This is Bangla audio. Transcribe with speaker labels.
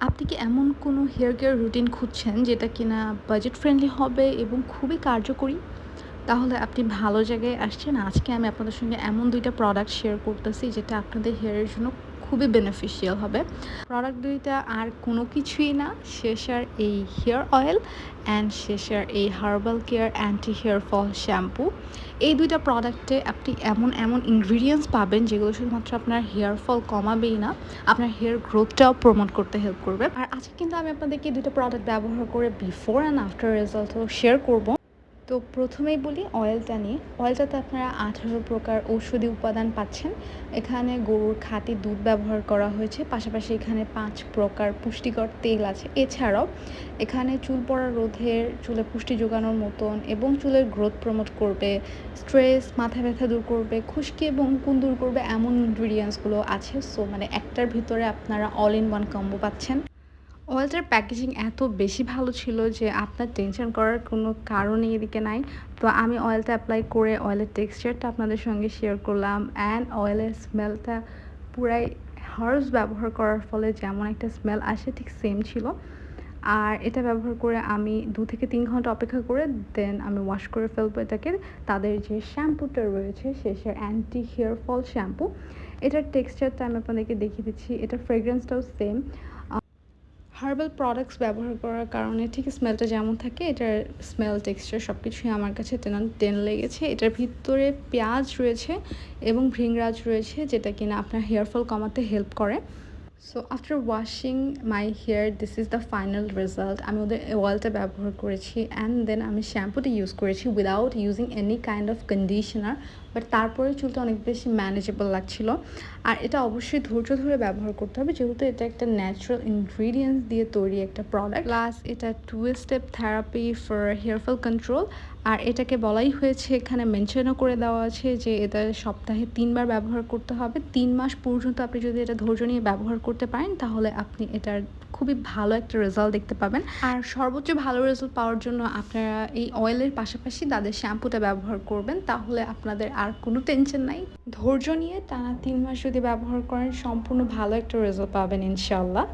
Speaker 1: আপনি কি এমন কোনো হেয়ার কেয়ার রুটিন খুঁজছেন যেটা কিনা বাজেট ফ্রেন্ডলি হবে এবং খুবই কার্যকরী? তাহলে আপনি ভালো জায়গায় আসছেন। আজকে আমি আপনাদের সঙ্গে এমন দুইটা প্রোডাক্ট শেয়ার করতেছি যেটা আপনাদের হেয়ারের জন্য খুবই বেনিফিশিয়াল হবে। প্রোডাক্ট দুইটা আর কোনো কিছুই না শেষার এই হেয়ার অয়েল অ্যান্ড শেষার এই herbal care anti hair fall shampoo এই দুইটা প্রোডাক্টে আপনি এমন এমন ইনগ্রিডিয়েন্টস পাবেন যেগুলো শুধুমাত্র আপনার হেয়ার ফল কমাবেই না, আপনার হেয়ার গ্রোথটাও প্রমোট করতে হেল্প করবে। আর আজকে কিন্তু আমি আপনাদেরকে দুটো প্রোডাক্ট ব্যবহার করে বিফোর অ্যান্ড আফটার রেজাল্টও শেয়ার করব। তো প্রথমেই বলি অয়েলটা নিয়ে। অয়েলটাতে আপনারা আঠারো প্রকার ঔষধি উপাদান পাচ্ছেন। এখানে গরুর খাঁটি দুধ ব্যবহার করা হয়েছে। পাশাপাশি এখানে পাঁচ প্রকার পুষ্টিকর তেল আছে। এছাড়াও এখানে চুল পড়া রোধের, চুলে পুষ্টি যোগানোর মতন এবং চুলের গ্রোথ প্রমোট করবে স্ট্রেস মাথা ব্যথা দূর করবে, খুশকি এবং কুন দূর করবে এমন ইনগ্রিডিয়েন্টসগুলো আছে। সো মানে একটার ভিতরে আপনারা অল ইন ওয়ান কম্বো পাচ্ছেন। অয়েলটার প্যাকেজিং এত বেশি ভালো ছিল যে আপনার টেনশন করার কোনো কারণই এদিকে নাই। তো আমি অয়েলটা অ্যাপ্লাই করে অয়েলের টেক্সচারটা আপনাদের সঙ্গে শেয়ার করলাম অ্যান্ড অয়েলের স্মেলটা পুরাই হার্স ব্যবহার করার ফলে যেমন একটা স্মেল আসে ঠিক সেম ছিল। আর এটা ব্যবহার করে আমি দু থেকে তিন ঘণ্টা অপেক্ষা করে দেন আমি ওয়াশ করে ফেলব এটাকে। তাদের যে শ্যাম্পুটা রয়েছে শেষের অ্যান্টি হেয়ার ফল শ্যাম্পু এটার টেক্সচারটা আমি আপনাদেরকে দেখিয়ে দিচ্ছি। এটা ফ্রেগ্রেন্সটাও সেম হার্বাল প্রোডাক্টস ব্যবহার করার কারণে ঠিক স্মেলটা যেমন থাকে, এটার স্মেল টেক্সচার সব কিছুই আমার কাছে তেন টেন লেগেছে। এটার ভিতরে পেঁয়াজ রয়েছে এবং ভৃংরাজ রয়েছে, যেটা কিনা আপনার হেয়ার ফল কমাতে হেল্প করে। So after washing my hair this is the final result আমি ওদের ওয়ালটা ব্যবহার করেছি অ্যান্ড দেন আমি শ্যাম্পুটা ইউজ করেছি without using any kind of conditioner but তারপরে চুলটা অনেক বেশি ম্যানেজেবল লাগছিল। আর এটা অবশ্যই ধৈর্য ধরে ব্যবহার করতে হবে, যেহেতু এটা একটা ন্যাচারাল ইনগ্রিডিয়েন্টস দিয়ে তৈরি একটা প্রোডাক্ট প্লাস এটা two step therapy for hair fall control আর এটাকে বলাই হয়েছে, এখানে মেনশনও করে দেওয়া আছে যে এটা সপ্তাহে তিনবার ব্যবহার করতে হবে। তিন মাস পর্যন্ত আপনি যদি এটা ধৈর্য নিয়ে ব্যবহার করতে পারেন, তাহলে আপনি এটার খুবই ভালো একটা রেজাল্ট দেখতে পাবেন। আর সর্বোচ্চ ভালো রেজাল্ট পাওয়ার জন্য আপনারা এই অয়েলের পাশাপাশি তাদের শ্যাম্পুটা ব্যবহার করবেন, তাহলে আপনাদের আর কোনো টেনশন নাই। ধৈর্য নিয়ে টানা তিন মাস যদি ব্যবহার করেন, সম্পূর্ণ ভালো একটা রেজাল্ট পাবেন ইনশাল্লাহ